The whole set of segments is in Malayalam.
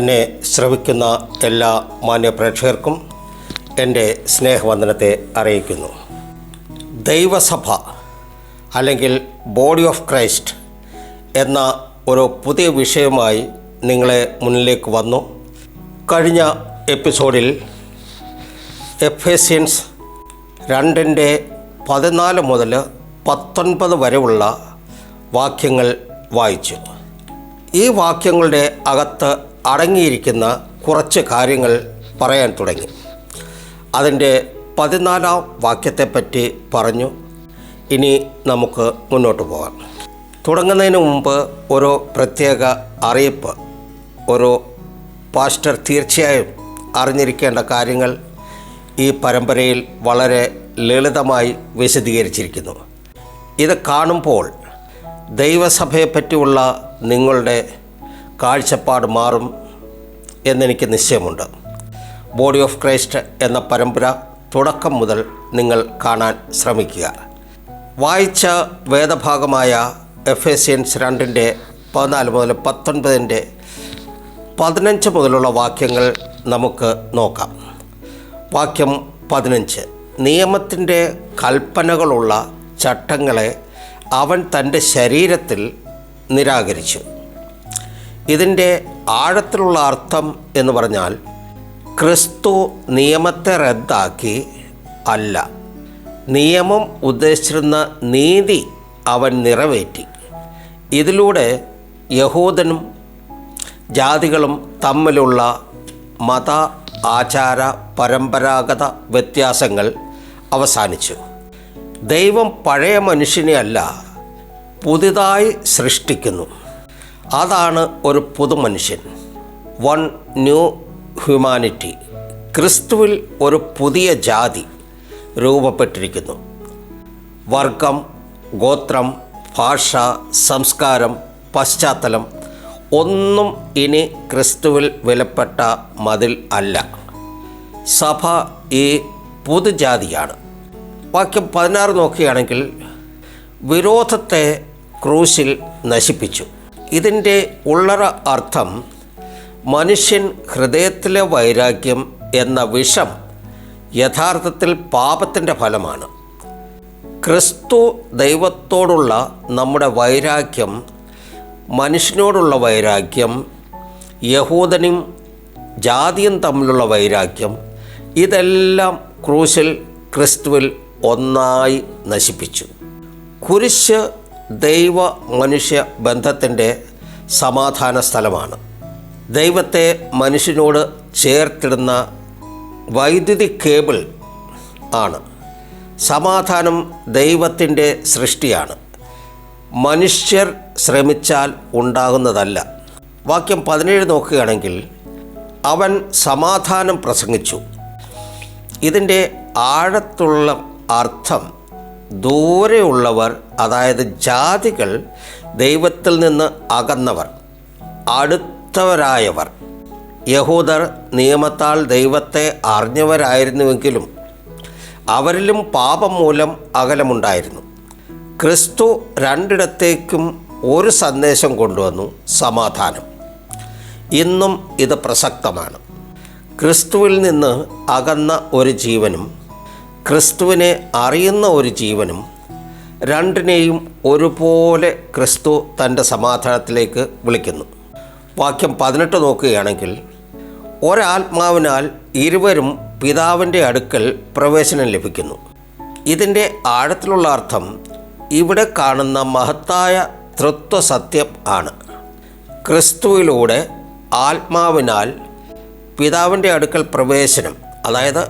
എന്നെ ശ്രവിക്കുന്ന എല്ലാ മാന്യപ്രേക്ഷകർക്കും എന്റെ സ്നേഹവന്ദനത്തെ അറിയിക്കുന്നു. ദൈവസഭ അല്ലെങ്കിൽ ബോഡി ഓഫ് ക്രൈസ്റ്റ് എന്ന ഒരു പുതിയ വിഷയമായി നിങ്ങളെ മുന്നിലേക്ക് വന്നു. കഴിഞ്ഞ എപ്പിസോഡിൽ എഫേസ്യൻസ് രണ്ടിന്റെ പതിനാല് മുതൽ പത്തൊൻപത് വരെയുള്ള വാക്യങ്ങൾ വായിച്ചു. ഈ വാക്യങ്ങളുടെ അകത്ത് അടങ്ങിയിരിക്കുന്ന കുറച്ച് കാര്യങ്ങൾ പറയാൻ തുടങ്ങി. അതിന്റെ പതിനാലാം വാക്യത്തെപ്പറ്റി പറഞ്ഞു. ഇനി നമുക്ക് മുന്നോട്ട് പോകാം. തുടങ്ങുന്നതിന് മുമ്പ് ഒരു പ്രത്യേക അറിയിപ്പ്. ഒരു പാസ്റ്റർ തീർച്ചയായും അറിഞ്ഞിരിക്കേണ്ട കാര്യങ്ങൾ ഈ പരമ്പരയിൽ വളരെ ലളിതമായി വിശദീകരിച്ചിരിക്കുന്നു. ഇത് കാണുമ്പോൾ ദൈവസഭയെപ്പറ്റിയുള്ള നിങ്ങളുടെ കാഴ്ചപ്പാട് മാറും എന്നെനിക്ക് നിശ്ചയമുണ്ട്. ബോഡി ഓഫ് ക്രൈസ്റ്റ് എന്ന പരമ്പര തുടക്കം മുതൽ നിങ്ങൾ കാണാൻ ശ്രമിക്കുക. വായിച്ച വേദഭാഗമായ എഫ് എസിയൻസ് രണ്ടിന്റെ പതിനാല് മുതൽ പത്തൊൻപതിന്റെ പതിനഞ്ച് മുതലുള്ള വാക്യങ്ങൾ നമുക്ക് നോക്കാം. വാക്യം പതിനഞ്ച്. നിയമത്തിന്റെ കൽപ്പനകളുള്ള ചട്ടങ്ങളെ അവൻ തന്റെ ശരീരത്തിൽ നിരാകരിച്ചു. ഇതിന്റെ ആഴത്തിലുള്ള അർത്ഥം എന്ന് പറഞ്ഞാൽ ക്രിസ്തു നിയമത്തെ റദ്ദാക്കി അല്ല. നിയമം ഉദ്ദേശിച്ചിരുന്ന നീതി അവൻ നിറവേറ്റി. ഇതിലൂടെ യഹൂദനും ജാതികളും തമ്മിലുള്ള മത ആചാര പരമ്പരാഗത വ്യത്യാസങ്ങൾ അവസാനിച്ചു. ദൈവം പഴയ മനുഷ്യനെ അല്ല പുതിയതായി സൃഷ്ടിക്കുന്നു. അതാണ് ഒരു പുതുമനുഷ്യൻ. വൺ ന്യൂ ഹ്യൂമാനിറ്റി ക്രിസ്തുവിൽ ഒരു പുതിയ ജാതി രൂപപ്പെട്ടിരിക്കുന്നു. വർഗം ഗോത്രം ഭാഷ സംസ്കാരം പശ്ചാത്തലം ഒന്നും ഇനി ക്രിസ്തുവിൽ വിലപ്പെട്ട മതിൽ അല്ല. സഭ ഈ പുതുജാതിയാണ്. വാക്യം പതിനാറ് നോക്കുകയാണെങ്കിൽ വിരോധത്തെ ക്രൂശിൽ നശിപ്പിച്ചു. ഇതിന്റെ ഉള്ളറ അർത്ഥം മനുഷ്യൻ ഹൃദയത്തിലെ വൈരാഗ്യം എന്ന വിഷം യഥാർത്ഥത്തിൽ പാപത്തിന്റെ ഫലമാണ്. ക്രിസ്തു ദൈവത്തോടുള്ള നമ്മുടെ വൈരാഗ്യം മനുഷ്യനോടുള്ള വൈരാഗ്യം യഹൂദനും ജാതിയും തമ്മിലുള്ള വൈരാഗ്യം ഇതെല്ലാം ക്രൂശിൽ ക്രിസ്തുവിൽ ഒന്നായി നശിപ്പിച്ചു. കുരിശ് ദൈവ മനുഷ്യ ബന്ധത്തിന്റെ സമാധാന സ്ഥലമാണ്. ദൈവത്തെ മനുഷ്യനോട് ചേർത്തിടുന്ന വൈദ്യുതി കേബിൾ ആണ്. സമാധാനം ദൈവത്തിന്റെ സൃഷ്ടിയാണ്. മനുഷ്യർ ശ്രമിച്ചാൽ ഉണ്ടാകുന്നതല്ല. വാക്യം പതിനേഴ് നോക്കുകയാണെങ്കിൽ അവൻ സമാധാനം പ്രസംഗിച്ചു. ഇതിന്റെ ആഴത്തുള്ള അർത്ഥം ദൂരെയുള്ളവർ അതായത് ജാതികൾ ദൈവത്തിൽ നിന്ന് അകന്നവർ അടുത്തവരായവർ. യഹൂദർ നിയമത്താൽ ദൈവത്തെ അറിഞ്ഞവരായിരുന്നുവെങ്കിലും അവരിലും പാപം മൂലം അകലമുണ്ടായിരുന്നു. ക്രിസ്തു രണ്ടിടത്തേക്കും ഒരു സന്ദേശം കൊണ്ടുവന്നു സമാധാനം. ഇന്നും ഇത് പ്രസക്തമാണ്. ക്രിസ്തുവിൽ നിന്ന് അകന്ന ഒരു ജീവനും ക്രിസ്തുവിനെ അറിയുന്ന ഒരു ജീവനും രണ്ടിനെയും ഒരുപോലെ ക്രിസ്തു തന്റെ സമാധാനത്തിലേക്ക് വിളിക്കുന്നു. വാക്യം പതിനെട്ട് നോക്കുകയാണെങ്കിൽ ഒരാത്മാവിനാൽ ഇരുവരും പിതാവിന്റെ അടുക്കൽ പ്രവേശനം ലഭിക്കുന്നു. ഇതിന്റെ ആഴത്തിലുള്ള അർത്ഥം ഇവിടെ കാണുന്ന മഹത്തായ തൃത്വ സത്യം ആണ്. ക്രിസ്തുവിലൂടെ ആത്മാവിനാൽ പിതാവിന്റെ അടുക്കൽ പ്രവേശനം അതായത്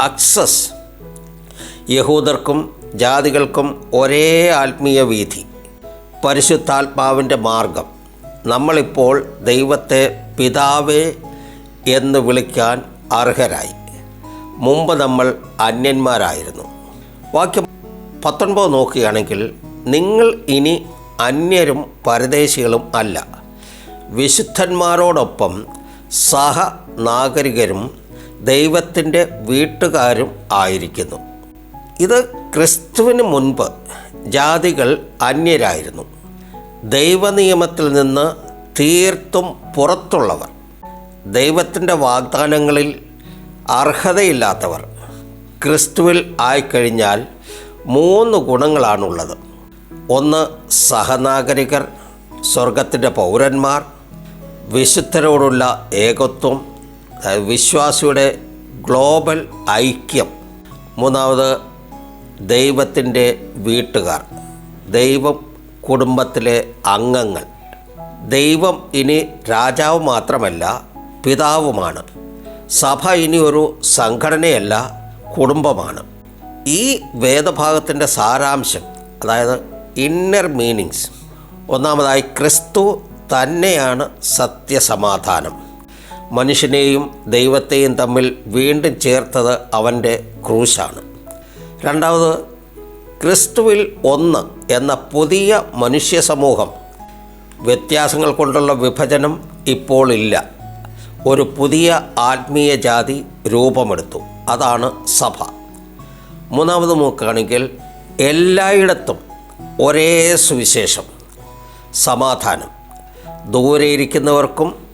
അക്സസ് യഹൂദർക്കും ജാതികൾക്കും ഒരേ ആത്മീയ വീതി. പരിശുദ്ധാത്മാവിന്റെ മാർഗം. നമ്മളിപ്പോൾ ദൈവത്തെ പിതാവേ എന്ന് വിളിക്കാൻ അർഹരായി. മുമ്പ് നമ്മൾ അന്യന്മാരായിരുന്നു. വാക്യം പത്തൊൻപത് നോക്കുകയാണെങ്കിൽ നിങ്ങൾ ഇനി അന്യരും പരദേശികളും അല്ല. വിശുദ്ധന്മാരോടൊപ്പം സഹനാഗരികരും ദൈവത്തിന്റെ വീട്ടുകാരും ആയിരിക്കുന്നു. ഇത് ക്രിസ്തുവിന് മുൻപ് ജാതികൾ അന്യരായിരുന്നു. ദൈവനിയമത്തിൽ നിന്ന് തീർത്തും പുറത്തുള്ളവർ. ദൈവത്തിന്റെ വാഗ്ദാനങ്ങളിൽ അർഹതയില്ലാത്തവർ ക്രിസ്തുവിൽ ആയിക്കഴിഞ്ഞാൽ മൂന്ന് ഗുണങ്ങളാണുള്ളത്. ഒന്ന് സഹനാഗരികർ സ്വർഗത്തിന്റെ പൗരന്മാർ വിശുദ്ധരോടുള്ള ഏകത്വം വിശ്വാസിയുടെ ഗ്ലോബൽ ഐക്യം. മൂന്നാമത് ദൈവത്തിന്റെ വീട്ടുകാർ ദൈവം കുടുംബത്തിലെ അംഗങ്ങൾ. ദൈവം ഇനി രാജാവ് മാത്രമല്ല പിതാവുമാണ്. സഭ ഇനി ഒരു സംഘടനയല്ല കുടുംബമാണ്. ഈ വേദഭാഗത്തിന്റെ സാരാംശം അതായത് ഇന്നർ മീനിങ്സ് ഒന്നാമതായി ക്രിസ്തു തന്നെയാണ് സത്യസമാധാനം. മനുഷ്യനെയും ദൈവത്തെയും തമ്മിൽ വീണ്ടും ചേർത്തത് അവന്റെ ക്രൂശാണ്. രണ്ടാമത് ക്രിസ്തുവിൽ ഒന്ന് എന്ന പുതിയ മനുഷ്യ സമൂഹം. വ്യത്യാസങ്ങൾ കൊണ്ടുള്ള വിഭജനം ഇപ്പോൾ ഇല്ല. ഒരു പുതിയ ആത്മീയ ജാതി രൂപമെടുത്തു. അതാണ് സഭ. മൂന്നാമത് നോക്കുകയാണെങ്കിൽ എല്ലായിടത്തും ഒരേ സുവിശേഷം. സമാധാനം. ദൂരെ ഇരിക്കുന്നവർക്കും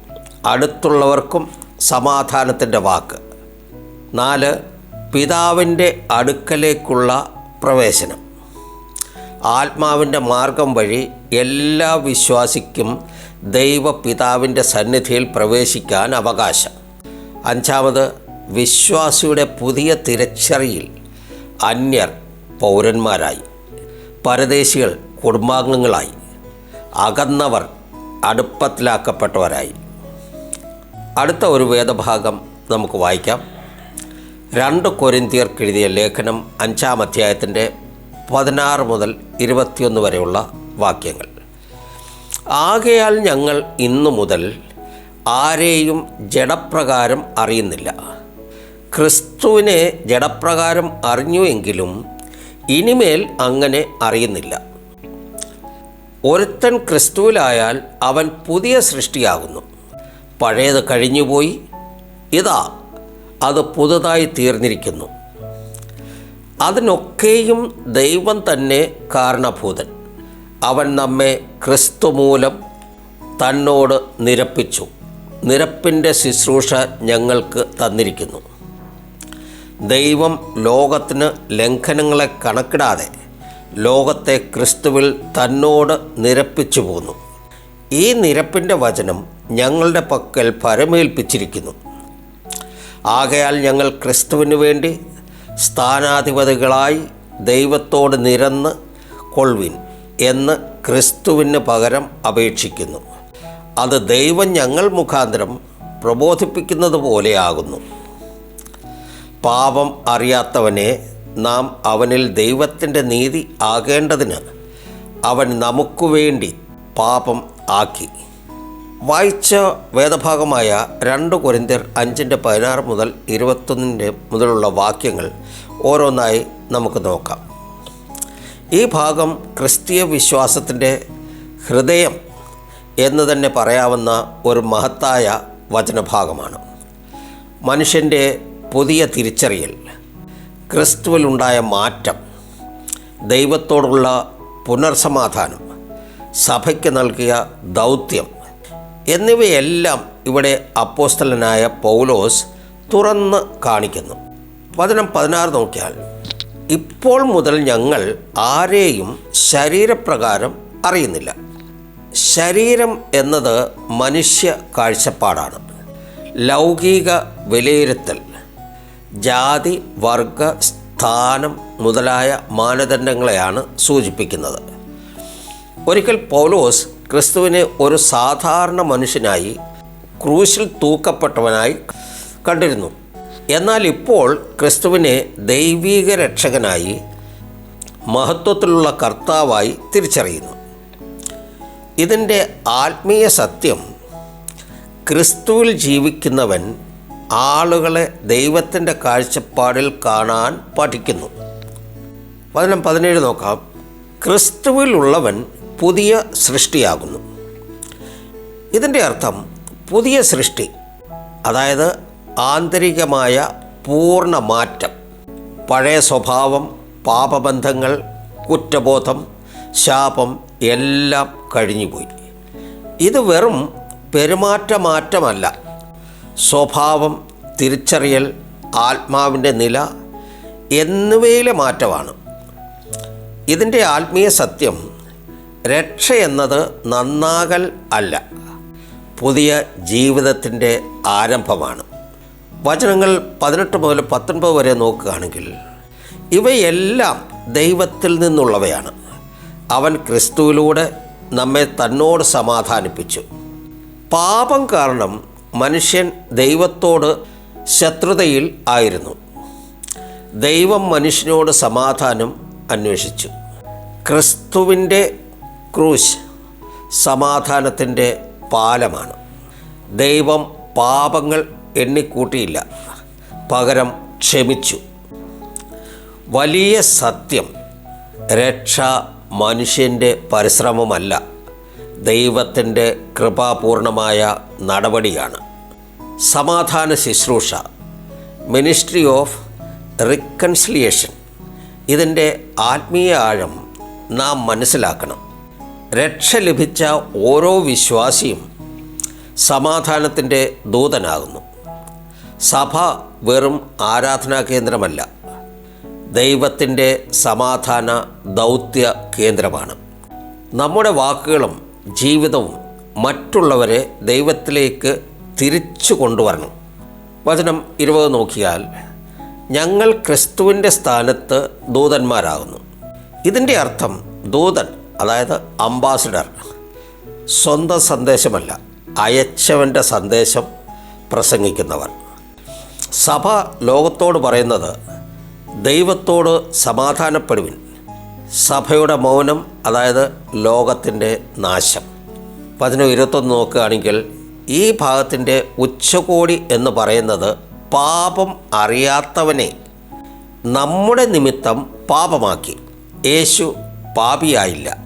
അടുത്തുള്ളവർക്കും സമാധാനത്തിന്റെ വാക്ക്. നാല് പിതാവിന്റെ അടുക്കലേക്കുള്ള പ്രവേശനം. ആത്മാവിന്റെ മാർഗം വഴി എല്ലാ വിശ്വാസിക്കും ദൈവപിതാവിന്റെ സന്നിധിയിൽ പ്രവേശിക്കാൻ അവകാശം. അഞ്ചാമത് വിശ്വാസിയുടെ പുതിയ തിരച്ചറിയിൽ അന്യർ പൗരന്മാരായി. പരദേശികൾ കുടുംബാംഗങ്ങളായി. അകന്നവർ അടുപ്പത്തിലാക്കപ്പെട്ടവരായി. അടുത്ത ഒരു വേദഭാഗം നമുക്ക് വായിക്കാം. രണ്ട് കൊരിന്തിയർക്ക് എഴുതിയ ലേഖനം അഞ്ചാം അധ്യായത്തിന്റെ പതിനാറ് മുതൽ ഇരുപത്തിയൊന്ന് വരെയുള്ള വാക്യങ്ങൾ. ആകയാൽ ഞങ്ങൾ ഇന്നു മുതൽ ആരെയും ജഡപ്രകാരം അറിയുന്നില്ല. ക്രിസ്തുവിനെ ജഡപ്രകാരം അറിഞ്ഞുവെങ്കിലും ഇനിമേൽ അങ്ങനെ അറിയുന്നില്ല. ഒരുത്തൻ ക്രിസ്തുവിലായാൽ അവൻ പുതിയ സൃഷ്ടിയാകുന്നു. പഴയത് കഴിഞ്ഞുപോയി ഇതാ അത് പുതുതായി തീർന്നിരിക്കുന്നു. അതിനൊക്കെയും ദൈവം തന്നെ കാരണഭൂതൻ. അവൻ നമ്മെ ക്രിസ്തു മൂലം തന്നോട് നിരപ്പിച്ചു. നിരപ്പിന്റെ ശുശ്രൂഷ ഞങ്ങൾക്ക് തന്നിരിക്കുന്നു. ദൈവം ലോകത്തിന് ലംഘനങ്ങളെ കണക്കിടാതെ ലോകത്തെ ക്രിസ്തുവിൽ തന്നോട് നിരപ്പിച്ചു പോന്നു. ഈ നിരപ്പിന്റെ വചനം ഞങ്ങളുടെ പക്കൽ പരമേൽപ്പിച്ചിരിക്കുന്നു. ആകയാൽ ഞങ്ങൾ ക്രിസ്തുവിന് വേണ്ടി സ്ഥാനാധിപതികളായി ദൈവത്തോട് നിരന്ന് കൊൾവിൻ എന്ന് ക്രിസ്തുവിന് പകരം അപേക്ഷിക്കുന്നു. അത് ദൈവം ഞങ്ങൾ മുഖാന്തരം പ്രബോധിപ്പിക്കുന്നത് പോലെയാകുന്നു. പാപം അറിയാത്തവനെ നാം അവനിൽ ദൈവത്തിന്റെ നീതി ആകേണ്ടതിന് അവൻ നമുക്ക് വേണ്ടി പാപം ആക്കി. വായിച്ച വേദഭാഗമായ രണ്ട് കൊരിന്ത്യർ അഞ്ചിന്റെ പതിനാറ് മുതൽ ഇരുപത്തൊന്നിന്റെ മുതലുള്ള വാക്യങ്ങൾ ഓരോന്നായി നമുക്ക് നോക്കാം. ഈ ഭാഗം ക്രിസ്തീയ വിശ്വാസത്തിന്റെ ഹൃദയം എന്ന് തന്നെ പറയാവുന്ന ഒരു മഹത്തായ വചനഭാഗമാണ്. മനുഷ്യന്റെ പുതിയ തിരിച്ചറിയൽ ക്രിസ്തുവിലുണ്ടായ മാറ്റം ദൈവത്തോടുള്ള പുനർസമാധാനം സഭയ്ക്ക് നൽകിയ ദൗത്യം എന്നിവയെല്ലാം ഇവിടെ അപ്പോസ്തലനായ പൗലോസ് തുറന്ന് കാണിക്കുന്നു. വചനം പതിനാറ് നോക്കിയാൽ ഇപ്പോൾ മുതൽ ഞങ്ങൾ ആരെയും ശരീരപ്രകാരം അറിയുന്നില്ല. ശരീരം എന്നത് മനുഷ്യ കാഴ്ചപ്പാടാണ്. ലൗകിക വിലയിരുത്തൽ ജാതി വർഗ സ്ഥാനം മുതലായ മാനദണ്ഡങ്ങളെയാണ് സൂചിപ്പിക്കുന്നത്. ഒരിക്കൽ പൗലോസ് ക്രിസ്തുവിനെ ഒരു സാധാരണ മനുഷ്യനായി ക്രൂശിൽ തൂക്കപ്പെട്ടവനായി കണ്ടിരുന്നു. എന്നാൽ ഇപ്പോൾ ക്രിസ്തുവിനെ ദൈവീക രക്ഷകനായി മഹത്വത്തിലുള്ള കർത്താവായി തിരിച്ചറിയുന്നു. ഇതിന്റെ ആത്മീയ സത്യം ക്രിസ്തുവിൽ ജീവിക്കുന്നവൻ ആളുകളെ ദൈവത്തിന്റെ കാഴ്ചപ്പാടിൽ കാണാൻ പഠിക്കുന്നു. പതിനം പതിനേഴ് നോക്കാം. ക്രിസ്തുവിലുള്ളവൻ പുതിയ സൃഷ്ടിയാകുന്നു. ഇതിന്റെ അർത്ഥം പുതിയ സൃഷ്ടി അതായത് ആന്തരികമായ പൂർണ മാറ്റം പഴയ സ്വഭാവം പാപബന്ധങ്ങൾ കുറ്റബോധം ശാപം എല്ലാം കഴിഞ്ഞുപോയി. ഇത് വെറും പെരുമാറ്റ മാറ്റമല്ല സ്വഭാവം തിരിച്ചറിയൽ ആത്മാവിന്റെ നില എന്നിവയിലെ മാറ്റമാണ്. ഇതിന്റെ ആത്മീയ സത്യം രക്ഷ എന്നത് നന്നാകൽ അല്ല. പുതിയ ജീവിതത്തിന്റെ ആരംഭമാണ്. വചനങ്ങൾ പതിനെട്ട് മുതൽ പത്തൊൻപത് വരെ നോക്കുകയാണെങ്കിൽ ഇവയെല്ലാം ദൈവത്തിൽ നിന്നുള്ളവയാണ്. അവൻ ക്രിസ്തുവിലൂടെ നമ്മെ തന്നോട് സമാധാനിപ്പിച്ചു. പാപം കാരണം മനുഷ്യൻ ദൈവത്തോട് ശത്രുതയിൽ ആയിരുന്നു. ദൈവം മനുഷ്യനോട് സമാധാനം അന്വേഷിച്ചു. ക്രിസ്തുവിന്റെ ക്രൂശ് സമാധാനത്തിന്റെ പാലമാണ്. ദൈവം പാപങ്ങൾ എണ്ണിക്കൂട്ടിയില്ല. പകരം ക്ഷമിച്ചു. വലിയ സത്യം രക്ഷ മനുഷ്യന്റെ പരിശ്രമമല്ല. ദൈവത്തിന്റെ കൃപാപൂർണമായ നടപടിയാണ്. സമാധാന ശുശ്രൂഷ മിനിസ്ട്രി ഓഫ് റിക്കൺസിലിയേഷൻ ഇതിന്റെ ആത്മീയ ആഴം നാം മനസ്സിലാക്കണം. രക്ഷ ലഭിച്ച ഓരോ വിശ്വാസിയും സമാധാനത്തിന്റെ ദൂതനാകുന്നു. സഭ വെറും ആരാധനാ കേന്ദ്രമല്ല. ദൈവത്തിന്റെ സമാധാന ദൗത്യ കേന്ദ്രമാണ്. നമ്മുടെ വാക്കുകളും ജീവിതവും മറ്റുള്ളവരെ ദൈവത്തിലേക്ക് തിരിച്ചു കൊണ്ടുവരണം. വചനം ഇരുപത് നോക്കിയാൽ ഞങ്ങൾ ക്രിസ്തുവിന്റെ സ്ഥാനത്ത് ദൂതന്മാരാകുന്നു. ഇതിന്റെ അർത്ഥം ദൂതൻ അതായത് അംബാസിഡർ. സ്വന്തം സന്ദേശമല്ല അയച്ചവന്റെ സന്ദേശം പ്രസംഗിക്കുന്നവർ. സഭ ലോകത്തോട് പറയുന്നത് ദൈവത്തോട് സമാധാനപ്പെടുവിൻ. സഭയുടെ മൗനം അതായത് ലോകത്തിന്റെ നാശം. പതിനോ ഇരുപത്തൊന്ന് നോക്കുകയാണെങ്കിൽ ഈ ഭാഗത്തിന്റെ ഉച്ചകോടി എന്ന് പറയുന്നത് പാപം അറിയാത്തവനെ നമ്മുടെ നിമിത്തം പാപമാക്കി. യേശു പാപിയായില്ല.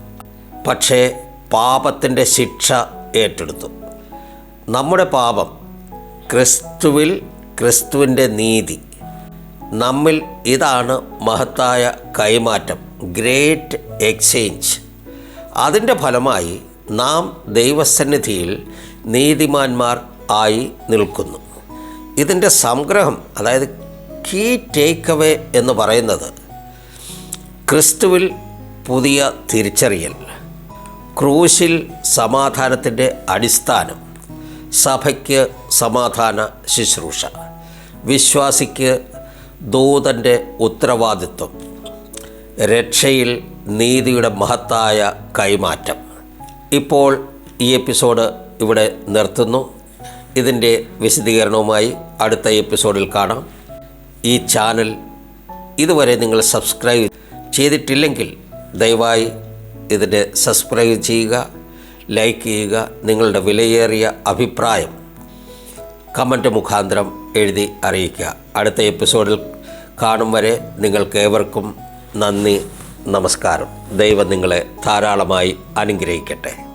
പക്ഷേ പാപത്തിന്റെ ശിക്ഷ ഏറ്റെടുത്തു. നമ്മുടെ പാപം ക്രിസ്തുവിൽ ക്രിസ്തുവിന്റെ നീതി. നമ്മിൽ ഇതാണ് മഹത്തായ കൈമാറ്റം ഗ്രേറ്റ് എക്സ്ചേഞ്ച്. അതിന്റെ ഫലമായി നാം ദൈവസന്നിധിയിൽ നീതിമാന്മാർ ആയി നിൽക്കുന്നു. ഇതിന്റെ സംഗ്രഹം അതായത് കീ ടേക്ക് അവേ എന്ന് പറയുന്നത് ക്രിസ്തുവിൽ പുതിയ തിരിച്ചറിയൽ. ക്രൂശിൽ സമാധാനത്തിന്റെ അടിസ്ഥാനം. സഭയ്ക്ക് സമാധാന ശുശ്രൂഷ. വിശ്വാസിക്ക് ദൂതന്റെ ഉത്തരവാദിത്വം. രക്ഷയിൽ നീതിയുടെ മഹത്തായ കൈമാറ്റം. ഇപ്പോൾ ഈ എപ്പിസോഡ് ഇവിടെ നിർത്തുന്നു. ഇതിന്റെ വിശദീകരണവുമായി അടുത്ത എപ്പിസോഡിൽ കാണാം. ഈ ചാനൽ ഇതുവരെ നിങ്ങൾ സബ്സ്ക്രൈബ് ചെയ്തിട്ടില്ലെങ്കിൽ ദയവായി ഇതിന്റെ സബ്സ്ക്രൈബ് ചെയ്യുക ലൈക്ക് ചെയ്യുക നിങ്ങളുടെ വിലയേറിയ അഭിപ്രായം കമന്റ് മുഖാന്തരം എഴുതി അറിയിക്കുക. അടുത്ത എപ്പിസോഡിൽ കാണും വരെ നിങ്ങൾക്കേവർക്കും നന്ദി നമസ്കാരം. ദൈവം നിങ്ങളെ ധാരാളമായി അനുഗ്രഹിക്കട്ടെ.